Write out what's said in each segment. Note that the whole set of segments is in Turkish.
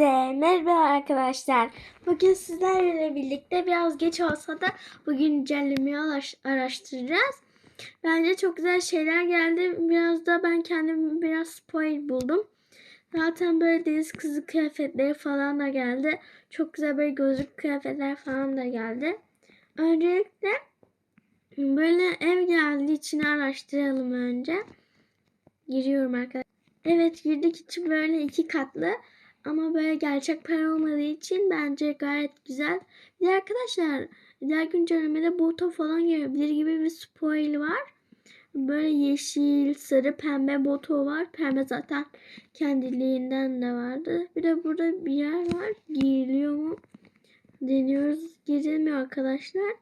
Hepinize merhaba arkadaşlar. Bugün sizlerle birlikte biraz geç olsa da bugün güncellemeyi araş- araştıracağız. Bence çok güzel şeyler geldi. Biraz da ben kendimi biraz spoil buldum. Zaten böyle deniz kızı kıyafetleri falan da geldi. Çok güzel böyle gözlük kıyafetler falan da geldi. Öncelikle böyle ev geldiği için araştıralım önce. Giriyorum arkadaşlar. Evet girdik içi böyle iki katlı. Ama böyle gerçek para olmadığı için bence gayet güzel. Bir de arkadaşlar diğer güncellemede boto falan gelebilir gibi bir spoil var. Böyle yeşil, sarı, pembe boto var. Pembe zaten kendiliğinden de vardı. Bir de burada bir yer var. Giyiliyor mu? Deniyoruz. Girilmiyor arkadaşlar.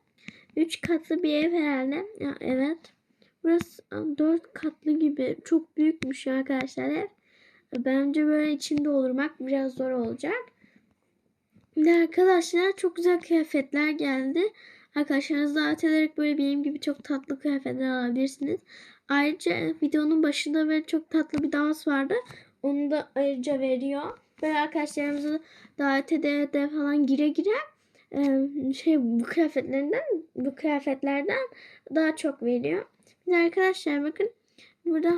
Üç katlı bir ev herhalde. Ya, evet. Burası dört katlı gibi. Çok büyükmüş arkadaşlar ev. Bence böyle içinde olurmak biraz zor olacak. Ve arkadaşlar çok güzel kıyafetler geldi. Arkadaşlarınızı davet ederek böyle benim gibi çok tatlı kıyafetler alabilirsiniz. Ayrıca videonun başında böyle çok tatlı bir dans vardı. Onu da ayrıca veriyor. Böyle arkadaşlarımızı davet ede ede falan gire gire şey bu kıyafetlerinden bu kıyafetlerden daha çok veriyor. Bir de arkadaşlar bakın burada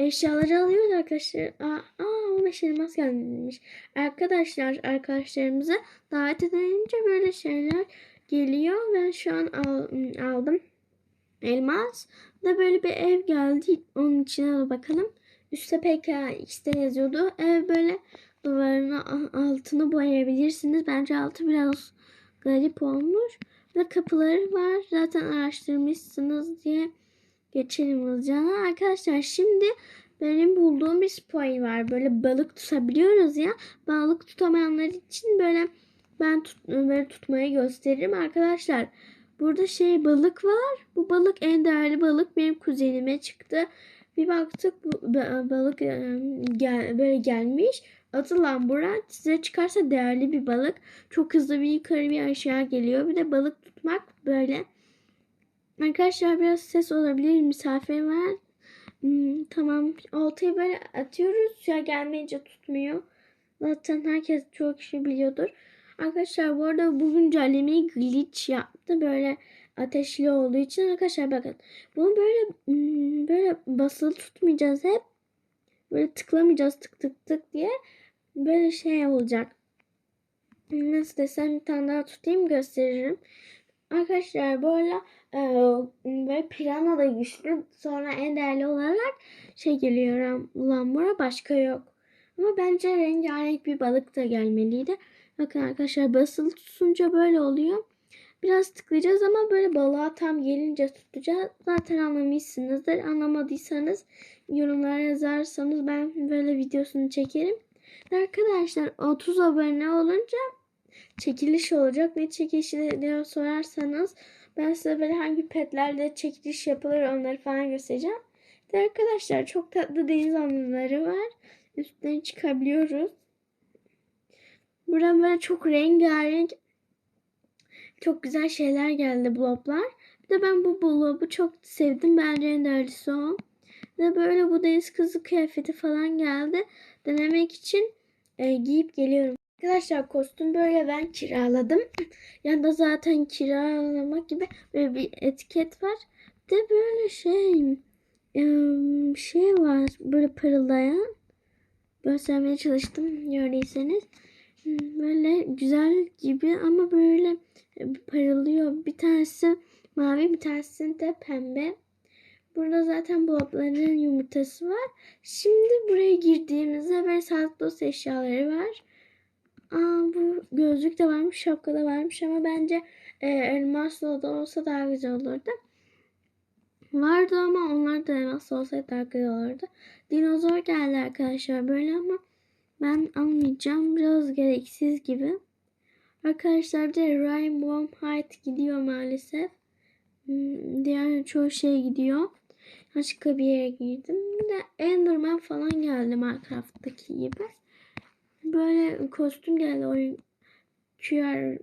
Eşyaları alıyoruz arkadaşlar. Aa, aa 15 elmas gelmiş. Arkadaşlar arkadaşlarımızı davet edince böyle şeyler geliyor. Ben şu an al, aldım. Elmas. Da böyle bir ev geldi. Onun içine de bakalım. Üstte PKX'de yazıyordu. Ev böyle duvarına altını boyayabilirsiniz. Bence altı biraz garip olmuş. Ve kapıları var. Zaten araştırmışsınız diye geçelim hızlıca. Arkadaşlar şimdi benim bulduğum bir spoil var. Böyle balık tutabiliyoruz ya. Balık tutamayanlar için böyle ben tut, böyle tutmayı gösteririm arkadaşlar. Burada şey balık var. Bu balık en değerli balık benim kuzenime çıktı. Bir baktık bu balık gel, böyle gelmiş. Adı lambura size çıkarsa değerli bir balık. Çok hızlı bir yukarı bir aşağı geliyor. Bir de balık tutmak böyle. Arkadaşlar biraz ses olabilir. Misafir var. Hmm, tamam. Oltayı böyle atıyoruz. Suya gelmeyince tutmuyor. Zaten herkes çok kişi biliyordur. Arkadaşlar bu arada bu güncellemeyi glitch yaptı. Böyle ateşli olduğu için arkadaşlar bakın. Bunu böyle hmm, böyle basılı tutmayacağız hep. Böyle tıklamayacağız tık tık tık diye. Böyle şey olacak. Nasıl desem bir tane daha tutayım gösteririm. Arkadaşlar bu arada e, böyle pirana da güçlü. Sonra en değerli olarak şey geliyor lambura başka yok. Ama bence rengarenk bir balık da gelmeliydi. Bakın arkadaşlar basılı tutunca böyle oluyor. Biraz tıklayacağız ama böyle balığa tam gelince tutacağız. Zaten anlamışsınızdır. Anlamadıysanız yorumlara yazarsanız ben böyle videosunu çekerim. Arkadaşlar 30 abone olunca çekiliş olacak. Ne çekilişi diye sorarsanız ben size böyle hangi petlerle çekiliş yapılır onları falan göstereceğim. De arkadaşlar çok tatlı deniz anıları var. Üstüne çıkabiliyoruz. Buradan böyle çok rengarenk çok güzel şeyler geldi bloblar. Bir de ben bu blobu çok sevdim. Bence en değerlisi o. Ve böyle bu deniz kızı kıyafeti falan geldi. Denemek için e, giyip geliyorum. Arkadaşlar kostüm böyle ben kiraladım. Yanında zaten kiralamak gibi böyle bir etiket var. De böyle şey şey var böyle parıldayan. Göstermeye çalıştım gördüyseniz. Böyle güzel gibi ama böyle parılıyor. Bir tanesi mavi bir tanesi de pembe. Burada zaten blobların yumurtası var. Şimdi buraya girdiğimizde böyle sağlıklı dost eşyaları var. Aa, bu gözlük de varmış, şapka da varmış ama bence e, elmasla da olsa daha güzel olurdu. Vardı ama onlar da elmasla olsaydı daha güzel olurdu. Dinozor geldi arkadaşlar böyle ama ben almayacağım. Biraz gereksiz gibi. Arkadaşlar bir de Rainbow Height gidiyor maalesef. Hmm, diğer çoğu şey gidiyor. Başka bir yere girdim. Bir de Enderman falan geldi Minecraft'taki gibi böyle kostüm geldi oyun QR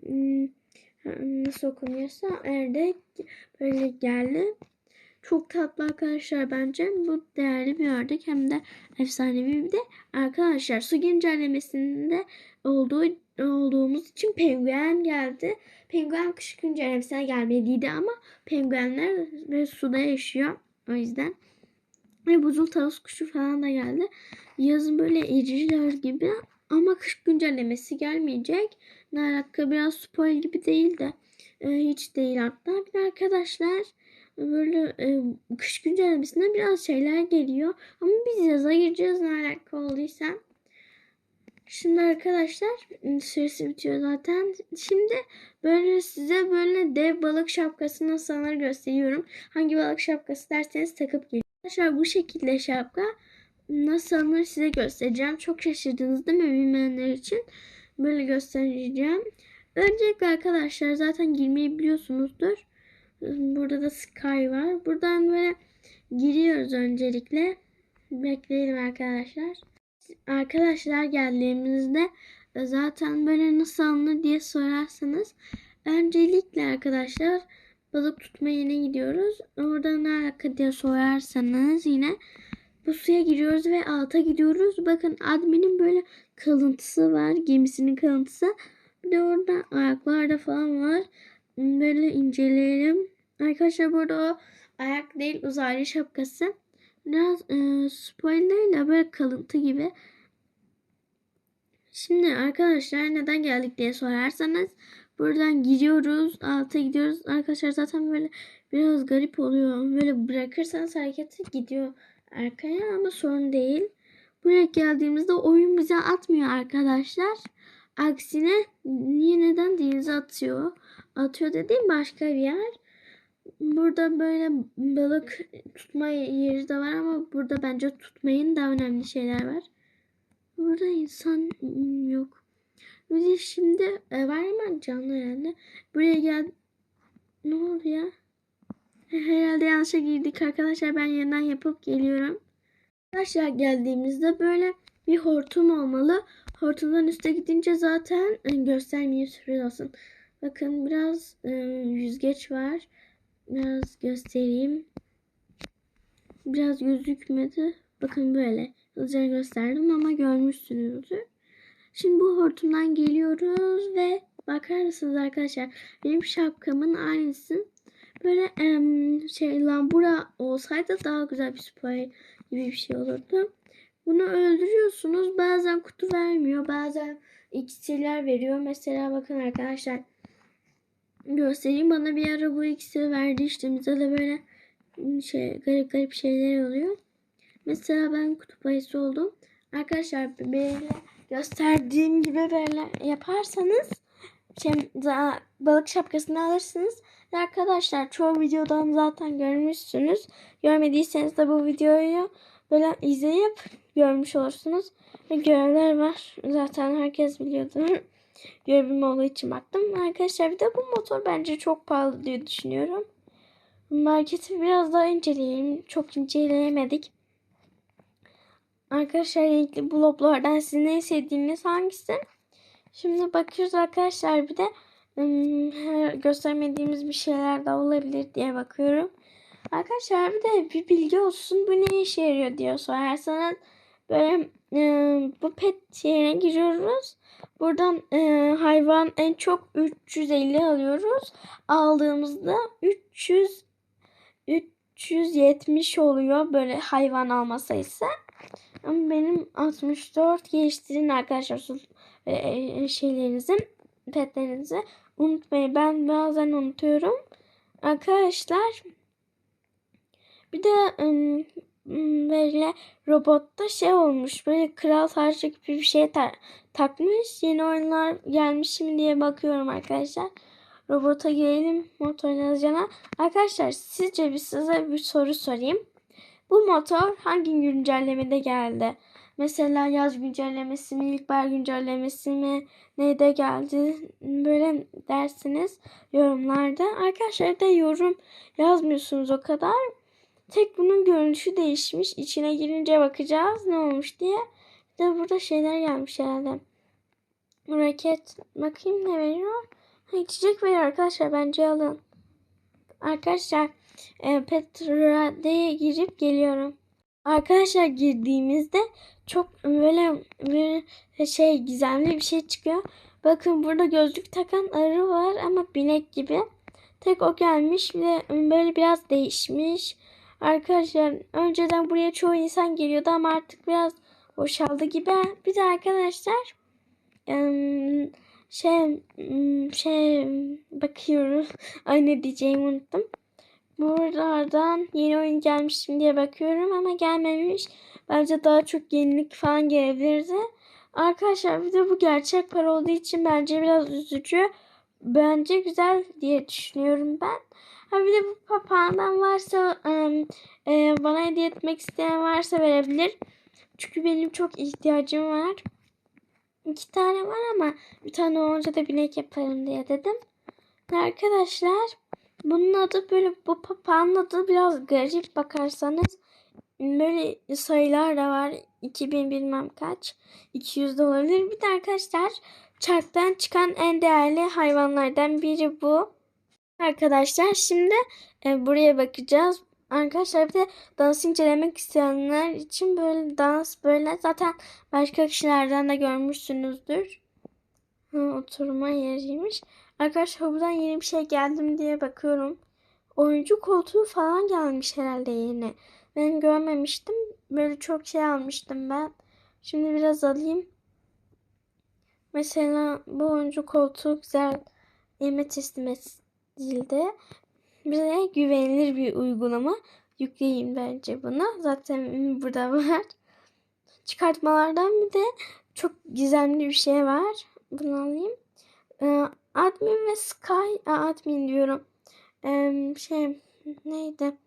nasıl okunuyorsa erde böyle geldi. Çok tatlı arkadaşlar bence. Bu değerli bir ördek hem de efsanevi bir de arkadaşlar su güncellemesinde olduğu olduğumuz için penguen geldi. Penguen kış güncellemesine gelmediydi ama penguenler ve suda yaşıyor. O yüzden. Ve buzul tavus kuşu falan da geldi. Yazın böyle eciler gibi ama kış güncellemesi gelmeyecek. Ne alaka biraz spoil gibi değil de e, hiç değil hatta. Bir de arkadaşlar böyle e, kış güncellemesinde biraz şeyler geliyor. Ama biz yaza gireceğiz ne alaka olduysa. Şimdi arkadaşlar süresi bitiyor zaten. Şimdi böyle size böyle dev balık şapkası nasıl gösteriyorum. Hangi balık şapkası derseniz takıp geliyor. Arkadaşlar bu şekilde şapka nasıl alınır size göstereceğim. Çok şaşırdınız değil mi bilmeyenler için? Böyle göstereceğim. Öncelikle arkadaşlar zaten girmeyi biliyorsunuzdur. Burada da Sky var. Buradan böyle giriyoruz öncelikle. Bekleyelim arkadaşlar. Arkadaşlar geldiğimizde zaten böyle nasıl alınır diye sorarsanız öncelikle arkadaşlar balık tutma yerine gidiyoruz. Orada ne alaka diye sorarsanız yine bu suya giriyoruz ve alta gidiyoruz. Bakın adminin böyle kalıntısı var. Gemisinin kalıntısı. Bir de orada ayaklarda falan var. Böyle inceleyelim. Arkadaşlar burada o ayak değil uzaylı şapkası. Biraz e, spoilerla böyle kalıntı gibi. Şimdi arkadaşlar neden geldik diye sorarsanız buradan gidiyoruz alta gidiyoruz arkadaşlar zaten böyle biraz garip oluyor böyle bırakırsanız hareketi gidiyor arkaya ama sorun değil buraya geldiğimizde oyun bize atmıyor arkadaşlar aksine niye neden denize atıyor atıyor dediğim başka bir yer burada böyle balık tutma yeri de var ama burada bence tutmayın da önemli şeyler var Burada insan yok. Bir de şimdi e, var mı canlı herhalde. Buraya gel. Ne oldu ya? Herhalde yanlışa girdik arkadaşlar. Ben yeniden yapıp geliyorum. Arkadaşlar geldiğimizde böyle bir hortum olmalı. Hortumdan üste gidince zaten e, göstermeyeyim sürpriz olsun. Bakın biraz e, yüzgeç var. Biraz göstereyim. Biraz gözükmedi. Bakın böyle. Hızlıca gösterdim ama görmüşsünüzdür. Şimdi bu hortumdan geliyoruz ve bakar mısınız arkadaşlar? Benim şapkamın aynısı. Böyle em, şey lambura olsaydı daha güzel bir spray gibi bir şey olurdu. Bunu öldürüyorsunuz. Bazen kutu vermiyor. Bazen iksirler veriyor. Mesela bakın arkadaşlar göstereyim. Bana bir ara bu iksiri verdi işte. Bize de böyle şey garip garip şeyler oluyor. Mesela ben kutup ayısı oldum. Arkadaşlar böyle gösterdiğim gibi böyle yaparsanız şey, balık şapkasını alırsınız. Arkadaşlar çoğu videodan zaten görmüşsünüz. Görmediyseniz de bu videoyu böyle izleyip görmüş olursunuz. Ve görevler var. Zaten herkes biliyordu. Görevim olduğu için baktım. Arkadaşlar bir de bu motor bence çok pahalı diye düşünüyorum. Marketi biraz daha inceleyelim. Çok inceleyemedik. Arkadaşlar renkli bloblardan sizin en sevdiğiniz hangisi? Şimdi bakıyoruz arkadaşlar bir de göstermediğimiz bir şeyler de olabilir diye bakıyorum. Arkadaşlar bir de bir bilgi olsun bu ne işe yarıyor diye sorarsanız böyle e, bu pet yerine giriyoruz. Buradan e, hayvan en çok 350 alıyoruz. Aldığımızda 300 370 oluyor böyle hayvan alma sayısı. Benim 64 geliştirin arkadaşlar e, şeylerinizi, petlerinizi unutmayın. Ben bazen unutuyorum. Arkadaşlar bir de böyle robotta şey olmuş. Böyle kral tarzı gibi bir şey ta takmış. Yeni oyunlar gelmiş mi diye bakıyorum arkadaşlar. Robota gelelim motor yazacağına. Arkadaşlar sizce bir size bir soru sorayım. Bu motor hangi güncellemede geldi? Mesela yaz güncellemesi mi, ilkbahar güncellemesi mi, neyde geldi? Böyle dersiniz yorumlarda. Arkadaşlar da yorum yazmıyorsunuz o kadar. Tek bunun görünüşü değişmiş. İçine girince bakacağız ne olmuş diye. Bir de burada şeyler gelmiş herhalde. Raket. Bakayım ne veriyor? Ha, içecek veriyor arkadaşlar. Bence alın. Arkadaşlar e, Petrade'ye girip geliyorum. Arkadaşlar girdiğimizde çok böyle bir şey gizemli bir şey çıkıyor. Bakın burada gözlük takan arı var ama binek gibi. Tek o gelmiş de böyle biraz değişmiş. Arkadaşlar önceden buraya çoğu insan geliyordu ama artık biraz boşaldı gibi. Bir de arkadaşlar şey şey bakıyoruz. Ay ne diyeceğimi unuttum. Buralardan yeni oyun gelmiş mi diye bakıyorum ama gelmemiş. Bence daha çok yenilik falan gelebilirdi. Arkadaşlar bir de bu gerçek para olduğu için bence biraz üzücü. Bence güzel diye düşünüyorum ben. Ha bir de bu papağandan varsa e, bana hediye etmek isteyen varsa verebilir. Çünkü benim çok ihtiyacım var. İki tane var ama bir tane olunca da binek yaparım diye dedim. Arkadaşlar bunun adı böyle bu papağanın adı biraz garip bakarsanız. Böyle sayılar da var. 2000 bilmem kaç. 200 de olabilir. Bir de arkadaşlar çarktan çıkan en değerli hayvanlardan biri bu. Arkadaşlar şimdi e, buraya bakacağız. Arkadaşlar bir de dans incelemek isteyenler için böyle dans böyle zaten başka kişilerden de görmüşsünüzdür. Ha, oturma yeriymiş. Arkadaşlar buradan yeni bir şey geldim diye bakıyorum. Oyuncu koltuğu falan gelmiş herhalde yeni. Ben görmemiştim. Böyle çok şey almıştım ben. Şimdi biraz alayım. Mesela bu oyuncu koltuğu güzel yeme teslim de güvenilir bir uygulama. Yükleyin bence bunu. Zaten burada var. Çıkartmalardan bir de çok gizemli bir şey var. Bunu alayım. Ee, admin ve Sky, admin diyorum. Ee, şey neydi?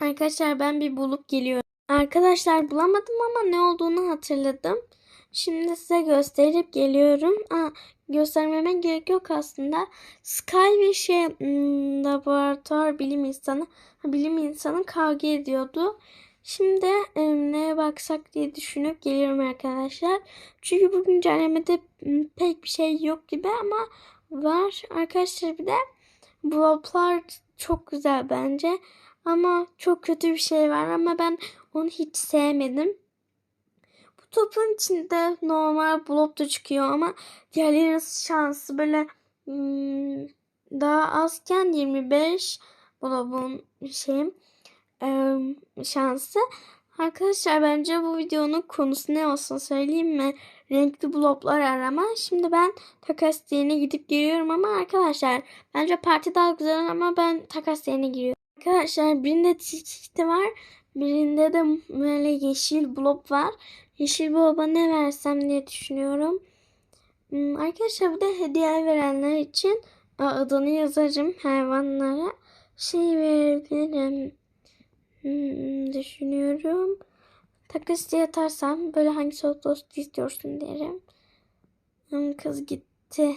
Arkadaşlar ben bir bulup geliyorum. Arkadaşlar bulamadım ama ne olduğunu hatırladım. Şimdi size gösterip geliyorum. Aa, göstermeme gerek yok aslında. Sky ve şey laboratuvar bilim insanı bilim insanı kavga ediyordu. Şimdi e, neye baksak diye düşünüp geliyorum arkadaşlar. Çünkü bu güncellemede pek bir şey yok gibi ama var. Arkadaşlar bir de bloblar çok güzel bence. Ama çok kötü bir şey var ama ben onu hiç sevmedim. Bu topun içinde normal blob da çıkıyor ama diğerlerinin şansı böyle hmm, daha azken 25 blobun şeyim şansı. Arkadaşlar bence bu videonun konusu ne olsun söyleyeyim mi? Renkli bloblar arama. Şimdi ben takas yerine gidip giriyorum ama arkadaşlar bence parti daha güzel ama ben takas yerine giriyorum. Arkadaşlar birinde tilkikti var. Birinde de böyle yeşil blob var. Yeşil bloba ne versem diye düşünüyorum. Hmm, Arkadaşlar bir de hediye verenler için adını yazarım hayvanlara. Şey verebilirim. Hmm, düşünüyorum. Takas diye atarsam böyle hangi soğuk dost istiyorsun derim. Hmm, kız gitti.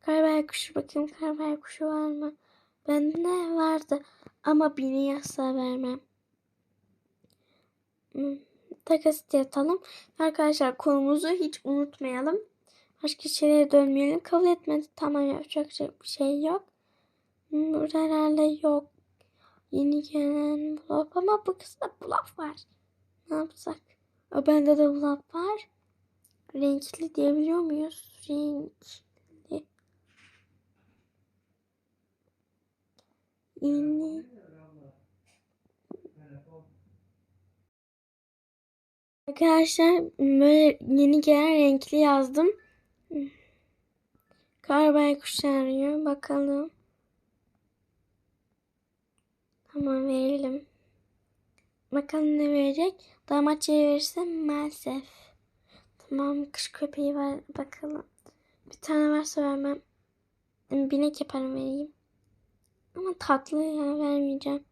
Karbay kuşu bakayım karbay kuşu var mı? Bende vardı ama bini yasa vermem. Hmm, takas diye atalım. Arkadaşlar konumuzu hiç unutmayalım. Başka şeylere dönmeyelim. Kabul etmedi. Tamam yapacak bir şey yok. Hmm, Burada herhalde yok. Yeni gelen blok ama bu kızda blok var. Ne yapsak? O bende de blok var. Renkli diyebiliyor muyuz? Renkli. Yeni. Arkadaşlar böyle yeni gelen renkli yazdım. Karbay kuşu arıyor. Bakalım. Tamam verelim. Bakalım ne verecek. Damatçıya verirse maalesef. Tamam kış köpeği var. Bakalım. Bir tane varsa vermem. Binek yaparım vereyim. Ama tatlı ya vermeyeceğim.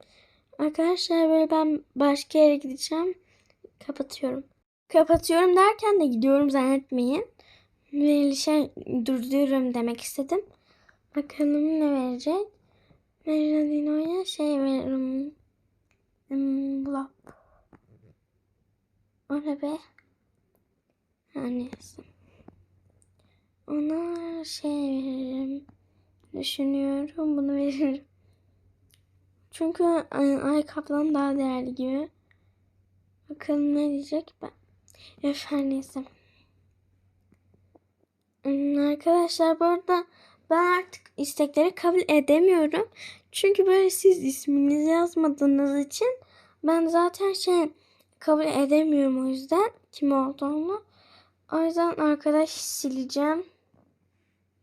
Arkadaşlar böyle ben başka yere gideceğim. Kapatıyorum. Kapatıyorum derken de gidiyorum zannetmeyin. Verilişe durduruyorum demek istedim. Bakalım ne verecek. Merlino'ya şey veririm. Hmm, blop. O ne be? Ha. Ona şey veririm. Düşünüyorum bunu veririm. Çünkü ay, ay kaplan daha değerli gibi. Bakalım ne diyecek ben. Öf her neyse. Hmm, Arkadaşlar bu arada ben artık istekleri kabul edemiyorum. Çünkü böyle siz isminizi yazmadığınız için ben zaten şey kabul edemiyorum o yüzden kim olduğunu. O yüzden arkadaş sileceğim.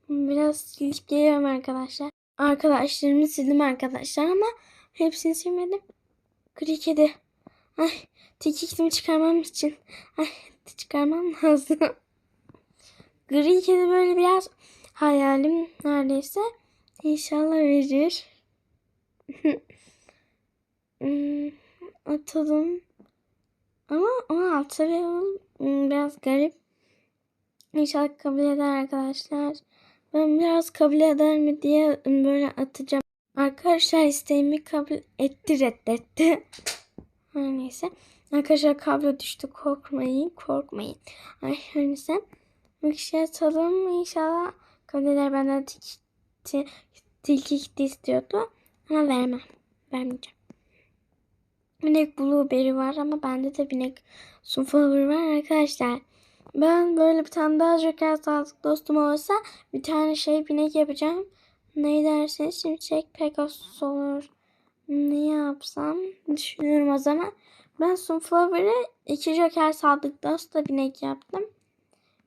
Biraz silip geliyorum arkadaşlar. Arkadaşlarımı sildim arkadaşlar ama hepsini silmedim. Gri kedi. Ay tekikimi çıkarmam için. Ay çıkarmam lazım. Gri kedi böyle biraz hayalim neredeyse. İnşallah verir. Hmm, Atalım. Ama 16 level hmm, biraz garip. İnşallah kabul eder arkadaşlar. Ben biraz kabul eder mi diye böyle atacağım. Arkadaşlar isteğimi kabul etti reddetti. Her neyse. Arkadaşlar kablo düştü korkmayın korkmayın. Ay her neyse. Kişi atalım inşallah kabul eder benden tilki, tilki gitti istiyordu. Ama vermem. Vermeyeceğim. Binek blueberry var ama bende de binek sunflower var arkadaşlar. Ben böyle bir tane daha joker sağlık dostum olsa bir tane şey binek yapacağım. Ne derseniz şimşek Pegasus olur. Ne yapsam düşünüyorum o zaman. Ben Sunflower'ı iki joker sadık dosta binek yaptım.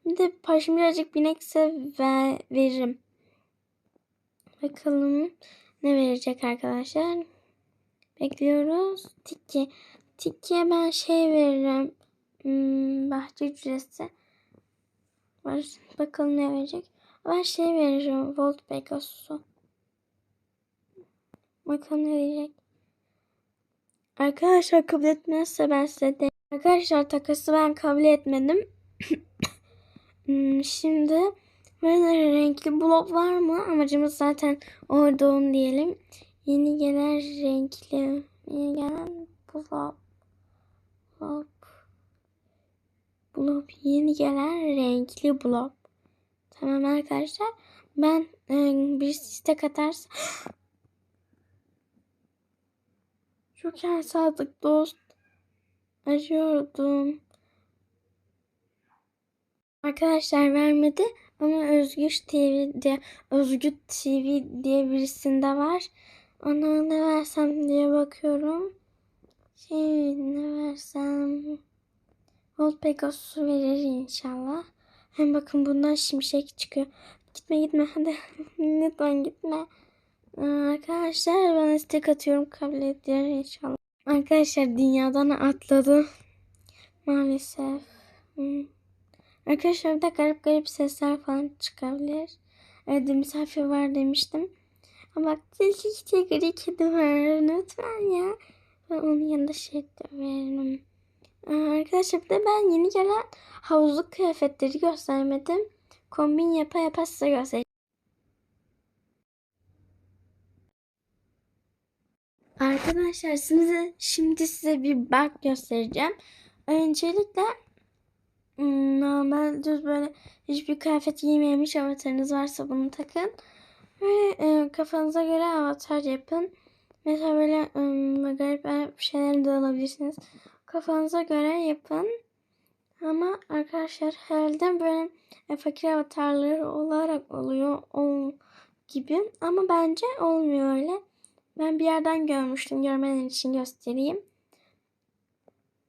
Bir de paşım birazcık binekse ver, veririm. Bakalım ne verecek arkadaşlar. Bekliyoruz. Tiki. Tiki'ye ben şey veririm. Hmm, bahçe ücreti. Var. Bakalım ne verecek. Ben şey veririm. Volt Pegasus'u. Bakalım ne diyecek. Arkadaşlar kabul etmezse ben size de. Arkadaşlar takası ben kabul etmedim. Hmm, Şimdi böyle renkli blok var mı? Amacımız zaten orada onu diyelim. Yeni gelen renkli. Yeni gelen blok. Blok. Blok. Yeni gelen renkli blok. Tamam arkadaşlar. Ben e, bir istek atarsa Joker sadık dost. Arıyordum. Arkadaşlar vermedi ama Özgür TV diye Özgür TV diye birisinde var. Ona ne versem diye bakıyorum. Şey ne versem Old Pegasus'u verir inşallah. Hem bakın bundan şimşek çıkıyor. Gitme gitme hadi. Lütfen gitme. Arkadaşlar ben istek atıyorum kabul ediyor inşallah. Arkadaşlar dünyadan atladı. Maalesef. Hmm. Arkadaşlar bir de garip garip sesler falan çıkabilir. Evde misafir var demiştim. Ama bak tilki işte gri kedi var. Lütfen ya. Ben onun yanında şey de veririm. Arkadaşlar bir de ben yeni gelen havuzluk kıyafetleri göstermedim. Kombin yapa yapa size göstereceğim. Arkadaşlar size şimdi size bir bak göstereceğim. Öncelikle normal düz böyle hiçbir kıyafet giymemiş avatarınız varsa bunu takın. Ve e, kafanıza göre avatar yapın. Mesela böyle ım, garip garip şeyler de alabilirsiniz. Kafanıza göre yapın. Ama arkadaşlar herhalde böyle e, fakir avatarları olarak oluyor o gibi. Ama bence olmuyor öyle. Ben bir yerden görmüştüm. Görmen için göstereyim.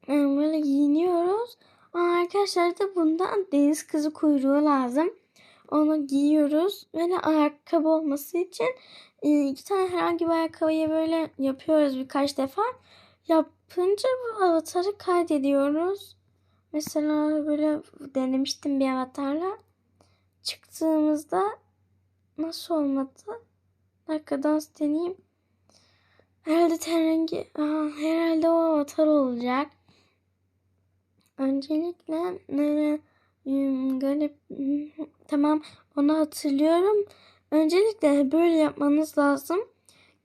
Ee, Böyle giyiniyoruz. Aa, arkadaşlar da bundan deniz kızı kuyruğu lazım. Onu giyiyoruz. Böyle ayakkabı olması için e, iki tane herhangi bir ayakkabıyı böyle yapıyoruz birkaç defa. Yapınca bu avatarı kaydediyoruz. Mesela böyle denemiştim bir avatarla. Çıktığımızda nasıl olmadı? Dakika dans deneyeyim. Herhalde ten rengi. Aa, herhalde o avatar olacak. Öncelikle ne hmm, garip tamam onu hatırlıyorum. Öncelikle böyle yapmanız lazım.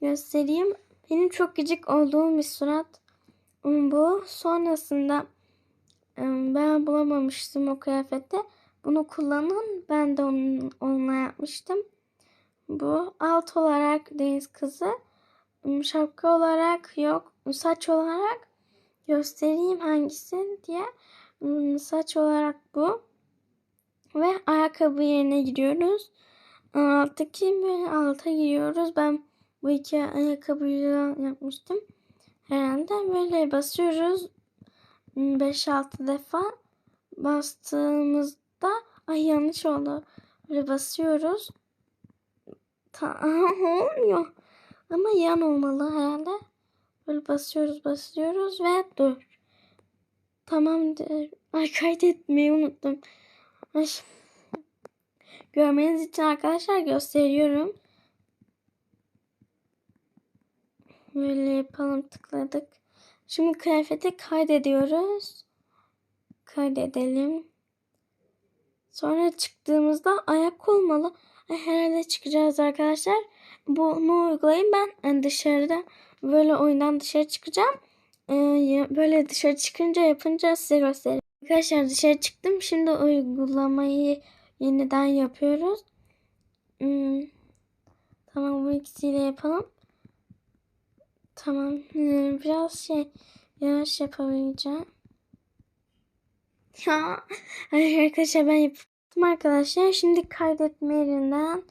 Göstereyim. Benim çok gıcık olduğum bir surat bu. Sonrasında ım, ben bulamamıştım o kıyafette. Bunu kullanın. Ben de onun, onunla yapmıştım. Bu alt olarak deniz kızı. ım, şapka olarak yok. Saç olarak göstereyim hangisi diye. Im, Saç olarak bu. Ve ayakkabı yerine giriyoruz. Alttaki böyle alta giriyoruz. Ben bu iki ayakkabıyla yapmıştım. Herhalde böyle basıyoruz. 5-6 defa bastığımızda ay yanlış oldu. Böyle basıyoruz. Ta olmuyor. Ama yan olmalı herhalde. Böyle basıyoruz basıyoruz ve dur. Tamamdır. Ay kaydetmeyi unuttum. Ay. Görmeniz için arkadaşlar gösteriyorum. Böyle yapalım tıkladık. Şimdi kıyafeti kaydediyoruz. Kaydedelim. Sonra çıktığımızda ayak olmalı. Herhalde çıkacağız arkadaşlar. Bunu uygulayın ben dışarıda böyle oyundan dışarı çıkacağım. Ee, böyle dışarı çıkınca yapınca size göstereyim. Arkadaşlar dışarı çıktım. Şimdi uygulamayı yeniden yapıyoruz. Hmm. Tamam bu ikisiyle yapalım. Tamam. Ee, Biraz şey yavaş yapabileceğim. Ya arkadaşlar ben yaptım arkadaşlar. Şimdi kaydetme yerinden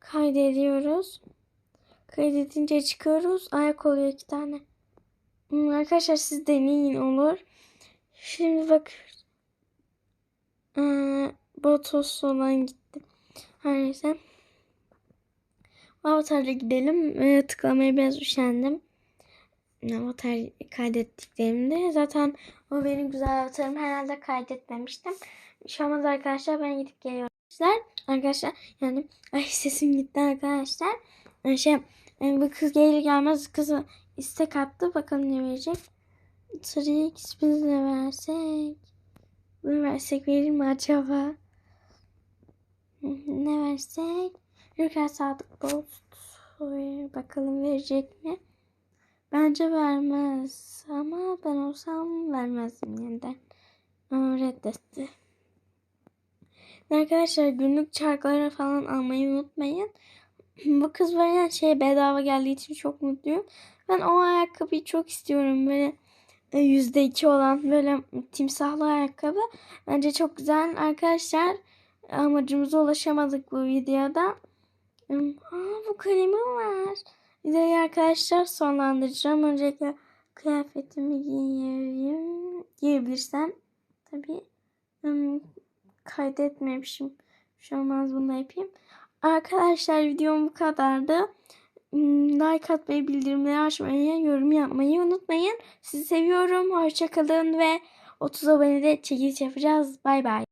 kaydediyoruz. Kaydedince çıkıyoruz. Ayak oluyor iki tane. Hmm, Arkadaşlar siz deneyin olur. Şimdi bakıyoruz. Ee, Botos olan gitti. Her neyse. Avatar'a gidelim. Ee, tıklamaya biraz üşendim. Avatar kaydettiklerimde. Zaten o benim güzel avatarım. Herhalde kaydetmemiştim. Şu an arkadaşlar ben gidip geliyorum. Arkadaşlar, arkadaşlar yani ay sesim gitti arkadaşlar. Ee, Şey, e, bu kız gelir gelmez kızı istek attı. Bakalım ne verecek. Trix biz ne versek? Bunu versek verir mi acaba? Ne versek? Lütfen Sadık Post. Bakalım verecek mi? Bence vermez. Ama ben olsam vermezdim yeniden. Ama reddetti. Arkadaşlar günlük çarkları falan almayı unutmayın. Bu kız veren şey bedava geldiği için çok mutluyum. Ben o ayakkabıyı çok istiyorum. Böyle e, yüzde iki olan böyle timsahlı ayakkabı. Bence çok güzel. Arkadaşlar amacımıza ulaşamadık bu videoda. Aa, bu kalemim var. Videoyu arkadaşlar sonlandıracağım. Öncelikle kıyafetimi giyeyim. Giyebilirsem. Tabii. Hmm, kaydetmemişim. Bir şey olmaz bunu da yapayım. Arkadaşlar videom bu kadardı. Hmm, Like atmayı, bildirimleri açmayı, yorum yapmayı unutmayın. Sizi seviyorum. Hoşçakalın ve 30 abonede çekiliş yapacağız. Bay bay.